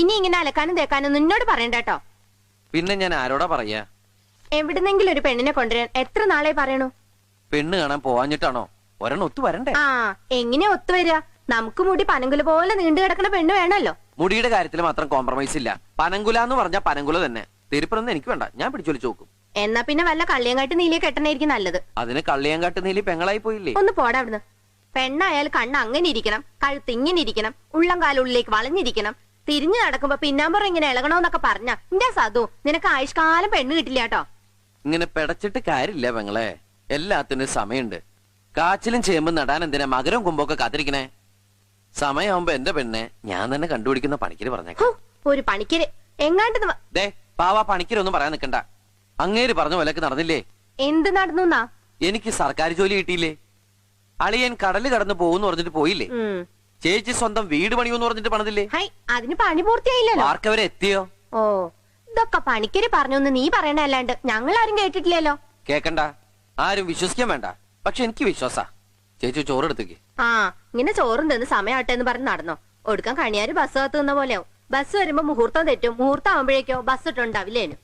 ഇനി ഇങ്ങനെ അലക്കാനും തേക്കാനും നിന്നോട് പറയണ്ട കേട്ടോ. പിന്നെ ഞാൻ ആരോടാ പറയാ? എവിടുന്നെങ്കിലും ഒരു പെണ്ണിനെ കൊണ്ടുവരാൻ എത്ര നാളെ പറയണു? പെണ്ണ് കാണാൻ പോവാഞ്ഞിട്ടാണോ? ഒരെണ്ണം ഒത്തു വരണ്ടേ? ആ എങ്ങനെ ഒത്തുവരിക നമുക്ക് മുടി പനങ്കുല പോലെ നീണ്ടു കിടക്കുന്ന പെണ്ണ് വേണല്ലോ മുടിയുടെ കാര്യത്തിൽ മാത്രം കോംപ്രമൈസ് ഇല്ല. പനങ്കുല എന്ന് പറഞ്ഞ പനങ്കുല തന്നെ. തെരുപ്പറൊന്നും എനിക്ക് വേണ്ട. ഞാൻ പിടിച്ചൊലിച്ചു നോക്കും. എന്നാ പിന്നെ വല്ല കള്ളിയങ്കാട്ട് നീലിയെ കെട്ടണായിരിക്കും നല്ലത്. അതിന് കള്ളിയങ്കാട്ട് നീലി പെങ്ങളായി പോയില്ലേ? ഒന്ന് പോടാ അവിടുന്ന്. പെണ്ണായാൽ കണ്ണ് അങ്ങനെ ഇരിക്കണം കഴുത്ത് ഇങ്ങനെ ഇരിക്കണം ഉള്ളം കാലുള്ളിലേക്ക് വളഞ്ഞിരിക്കണം തിരിഞ്ഞു നടക്കുമ്പോ പിന്നാമ്പറ ഇങ്ങനെ ഇളകണോന്നൊക്കെ പറഞ്ഞ എന്റെ സാധു നിനക്ക് ആയുഷ്കാലം പെണ്ണ് കിട്ടില്ല കേട്ടോ ഇങ്ങനെ പെടച്ചിട്ട് കാര്യമില്ല പെങ്ങളെ. എല്ലാത്തിനും സമയമുണ്ട്. കാച്ചിലും ചേമ്പും നടാൻ എന്തിനാ മകരവും കുമ്പൊക്കെ കാത്തിരിക്കണേ? സമയമാകുമ്പോ എന്റെ പെണ്ണെ ഞാൻ തന്നെ കണ്ടുപിടിക്കുന്ന പണിക്കര് പറഞ്ഞേക്കാം. ഒരു പണിക്കര്. എങ്ങാണ്ട് പാവാ ദേ പാവ പണിക്കരൊന്നും പറയാൻ നിക്കണ്ട. അങ്ങേര് പറഞ്ഞ പോലെയൊക്കെ നടന്നില്ലേ? എന്ത് നടന്നു എനിക്ക് സർക്കാർ ജോലി കിട്ടിയില്ലേ? അളിയൻ കടൽ കടന്ന് പോകുന്നു പറഞ്ഞിട്ട് പോയില്ലേ? ചേച്ചി സ്വന്തം വീട് പണിയെന്ന് പറഞ്ഞിട്ട് പണിതില്ലേ? ഹൈ അതിന് പണി പൂർത്തിയായില്ലല്ലോ. ആർക്കവരെ എത്തിയോ? ഓ ഇതൊക്കെ പണിക്കര് പറഞ്ഞൊന്ന് നീ പറയണ അല്ലാണ്ട് ഞങ്ങൾ ആരും കേട്ടിട്ടില്ലല്ലോ. കേക്കണ്ട. ആരും വിശ്വസിക്കാൻ വേണ്ട. പക്ഷെ എനിക്ക് വിശ്വാസാ. ചേച്ചി ചോറെടുത്തേക്ക് ആ ഇങ്ങനെ ചോറും തിന്ന് സമയാട്ടെ എന്ന് പറഞ്ഞ് നടന്നോ. ഒടുക്കാൻ കണിയാര് ബസ് കാത്തു നിന്ന പോലെയാവും. ബസ് വരുമ്പോ മുഹൂർത്തം തെറ്റും. മുഹൂർത്തം ആവുമ്പോഴേക്കോ ബസ് ഇട്ടുണ്ടാവില്ലേനു.